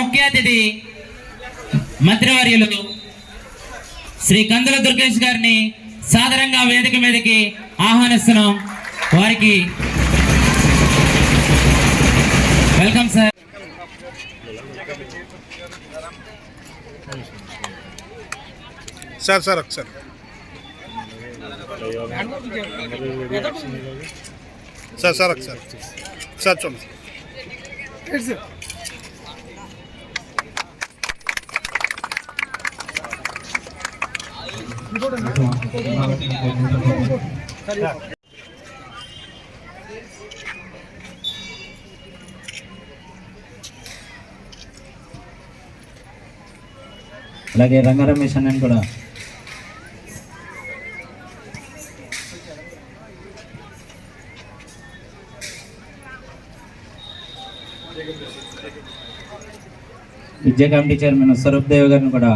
ముఖ్య అతిథి మంత్రివర్యులు శ్రీ కందుల దుర్గేష్ గారిని సాధారణంగా వేదిక మీదకి ఆహ్వానిస్తున్నాం. వారికి వెల్కమ్ సార్. సార్ సార్ ఒకసారి. సార్ సార్ ఒకసారి. సార్ చూడండి. అలాగే రంగారమేష్ అన్నని కూడా. విద్యా కమిటీ చైర్మన్ స్వరూప్ దేవ్ గారిని కూడా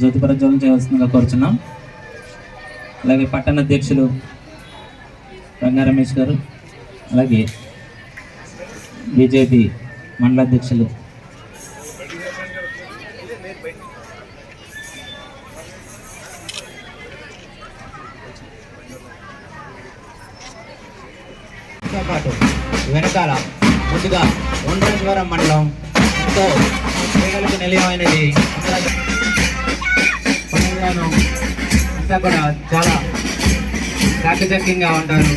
జ్యోతి ప్రజ్వలన చేయవలసిందిగా కోరుచున్నాం. అలాగే పట్టణ అధ్యక్షులు రంగారమేష్ గారు అలాగే బీజేపీ మండల అధ్యక్షులు. పాటు వెనకాల ముందుగా ఒండ్రేశ్వరం మండలం ఎంతో క్రీడలకు నిలయమైనది అంతా కూడా చాలా చాకచక్యంగా ఉంటారు.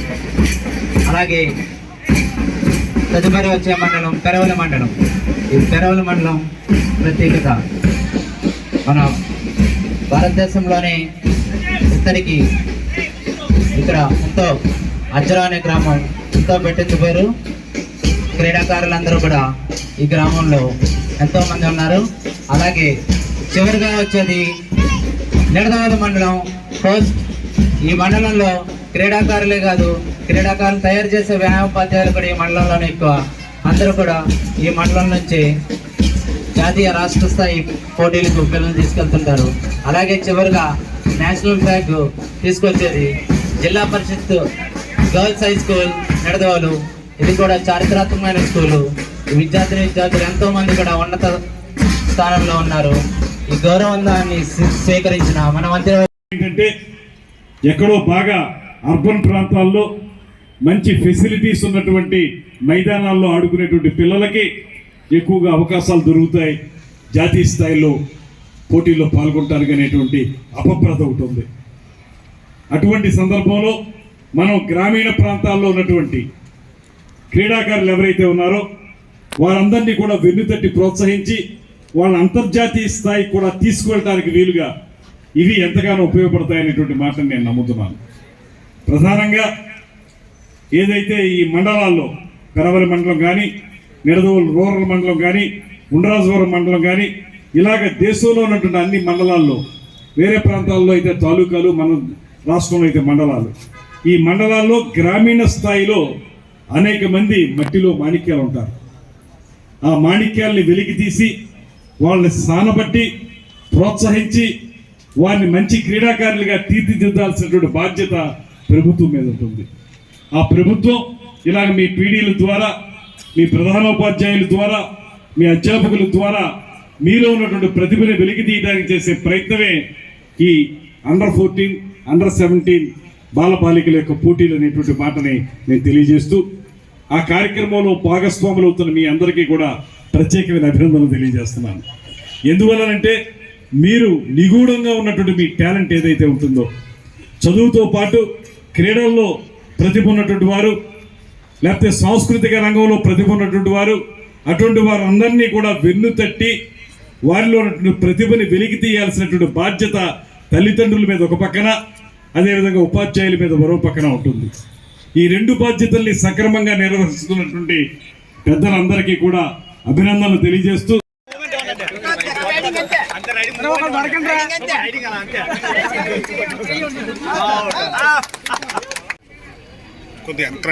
అలాగే తదుపరి వచ్చే మండలం పెరవల మండలం. ఈ పెరవల మండలం ప్రత్యేకత మన భారతదేశంలోనే ఇతనికి ఇక్కడ ఎంతో అజ్రా అనే గ్రామం ఎంతో పెట్టింది పేరు క్రీడాకారులందరూ కూడా ఈ గ్రామంలో ఎంతోమంది ఉన్నారు. అలాగే చివరిగా వచ్చేది నిడదవోలు మండలం ఫస్ట్. ఈ మండలంలో క్రీడాకారులే కాదు క్రీడాకారులు తయారు చేసే వ్యాయామోపాధ్యాయులు కూడా ఈ మండలంలోనే ఎక్కువ. అందరూ కూడా ఈ మండలం నుంచి జాతీయ రాష్ట్ర స్థాయి పోటీలకు పిల్లలు తీసుకెళ్తుంటారు. అలాగే చివరిగా నేషనల్ ఫ్లాగ్ తీసుకొచ్చేది Zilla Parishad girls high school Nidadavolu. ఇది కూడా చారిత్రాత్మకమైన స్కూలు. విద్యార్థిని విద్యార్థులు ఎంతోమంది కూడా ఉన్నత స్థానంలో ఉన్నారు. ఈ గౌరవాన్ని స్వీకరించిన మన మంత్రి ఏంటంటే ఎక్కడో బాగా అర్బన్ ప్రాంతాల్లో మంచి ఫెసిలిటీస్ ఉన్నటువంటి మైదానాల్లో ఆడుకునేటువంటి పిల్లలకి ఎక్కువగా అవకాశాలు దొరుకుతాయి. జాతీయ స్థాయిలో పోటీల్లో పాల్గొంటారు అనేటువంటి అపప్రద ఒకటి ఉంది. అటువంటి సందర్భంలో మనం గ్రామీణ ప్రాంతాల్లో ఉన్నటువంటి క్రీడాకారులు ఎవరైతే ఉన్నారో వారందరినీ కూడా వెన్నుతట్టి ప్రోత్సహించి వాళ్ళ అంతర్జాతీయ స్థాయికి కూడా తీసుకువెళ్ళడానికి వీలుగా ఇవి ఎంతగానో ఉపయోగపడతాయనేటువంటి మాటను నేను నమ్ముతున్నాను. ప్రధానంగా ఏదైతే ఈ మండలాల్లో పెరవలి మండలం కానీ నిడదవోలు రూరల్ మండలం కానీ ఉండరాజవరం మండలం కానీ ఇలాగ దేశంలో ఉన్నటువంటి అన్ని మండలాల్లో వేరే ప్రాంతాల్లో అయితే తాలూకాలు మన రాష్ట్రంలో అయితే మండలాలు. ఈ మండలాల్లో గ్రామీణ స్థాయిలో అనేక మంది మట్టిలో మాణిక్యాలు ఉంటారు. ఆ మాణిక్యాల్ని వెలికి తీసి వాళ్ళని స్థానబట్టి ప్రోత్సహించి వారిని మంచి క్రీడాకారులుగా తీర్చిదిద్దాల్సినటువంటి బాధ్యత ప్రభుత్వం మీద ఉంటుంది. ఆ ప్రభుత్వం ఇలాగ మీ పీడీల ద్వారా మీ ప్రధానోపాధ్యాయుల ద్వారా మీ అధ్యాపకుల ద్వారా మీలో ఉన్నటువంటి ప్రతిభను వెలికి తీయడానికి చేసే ప్రయత్నమే ఈ అండర్ ఫోర్టీన్ అండర్ సెవెంటీన్ బాలబాలికల యొక్క పోటీలు అనేటువంటి మాటని నేను తెలియజేస్తూ ఆ కార్యక్రమంలో భాగస్వాములు అవుతున్న మీ అందరికీ కూడా ప్రత్యేకమైన అభినందనలు తెలియజేస్తున్నాను. ఎందువలనంటే మీరు నిగూఢంగా ఉన్నటువంటి మీ టాలెంట్ ఏదైతే ఉంటుందో చదువుతో పాటు క్రీడల్లో ప్రతిభ ఉన్నటువంటి వారు లేకపోతే సాంస్కృతిక రంగంలో ప్రతిభ ఉన్నటువంటి వారు అటువంటి వారందరినీ కూడా వెన్ను తట్టి వారిలో ఉన్నటువంటి ప్రతిభని వెలికి తీయాల్సినటువంటి బాధ్యత తల్లిదండ్రుల మీద ఒక పక్కన అదేవిధంగా ఉపాధ్యాయుల మీద మరో పక్కన ఉంటుంది. ఈ రెండు బాధ్యతల్ని సక్రమంగా నిర్వహిస్తున్నటువంటి పెద్దలందరికీ కూడా അഭിനന്ദനം തെളിയിച്ചു കുത്തിയാണ് ഇത്ര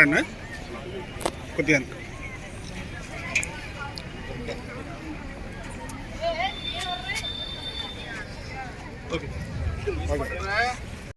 ഓക്കെ.